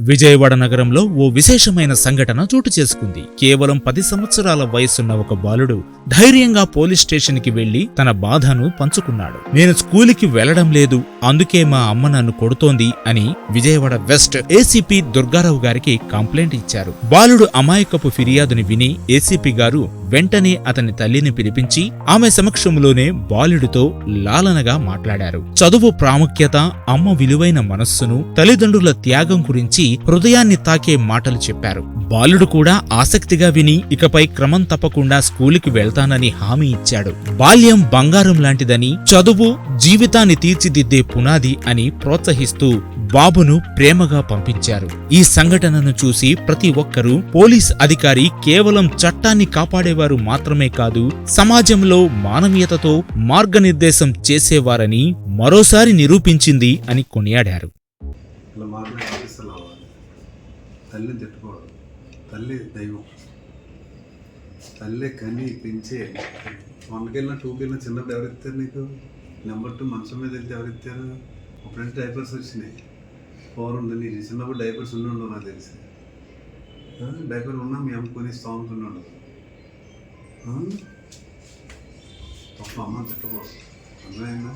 విజయవాడ నగరంలో ఓ విశేషమైన సంఘటన చోటు చేసుకుంది. కేవలం పది సంవత్సరాల వయసున్న ఒక బాలుడు ధైర్యంగా పోలీస్ స్టేషన్కి వెళ్ళి తన బాధను పంచుకున్నాడు. నేను స్కూలుకి వెళ్ళడం లేదు అందుకే మా అమ్మ నన్ను కొడుతోంది అని విజయవాడ వెస్ట్ ఏసీపీ దుర్గారావు గారికి కంప్లైంట్ ఇచ్చారు. బాలుడు అమాయకపు ఫిర్యాదుని విని ఏసీపీ గారు వెంటనే అతని తల్లిని పిలిపించి ఆమె సమక్షంలోనే బాలుడితో లాలనగా మాట్లాడారు. చదువు ప్రాముఖ్యత అమ్మ విలువైన మనస్సును తల్లిదండ్రుల త్యాగం గురించి హృదయాన్ని తాకే మాటలు చెప్పారు. బాలుడు కూడా ఆసక్తిగా విని ఇకపై క్రమం తప్పకుండా స్కూలుకి వెళ్తానని హామీ ఇచ్చాడు. బాల్యం బంగారం లాంటిదని చదువు జీవితాన్ని తీర్చిదిద్దే పునాది అని ప్రోత్సహిస్తూ బాబును ప్రేమగా పంపించారు. ఈ సంఘటనను చూసి ప్రతి ఒక్కరూ పోలీస్ అధికారి కేవలం చట్టాన్ని కాపాడేవారు మాత్రమే కాదు సమాజంలో మానవీయతతో మార్గనిర్దేశం చేసేవారని మరోసారి నిరూపించింది అని కొనియాడారు. తల్లి దైవం. తల్లి కని పెంచే. వన్కి వెళ్ళినా చిన్నప్పుడు ఎవరు ఇస్తారు నీకు? నెంబర్ టూ మంచం మీద వెళ్తే ఎవరు ఇస్తారు రెండు టైపర్స్ వచ్చినాయి. పవర్ ఉంది నీ చిన్నప్పుడు డైపర్స్ ఉండి నాకు తెలిసి. డైపర్ ఉన్నా మీ అమ్మ కొని స్తోమత ఉండదు. తప్ప అమ్మ తిట్టకూడదు. అర్థమైందా?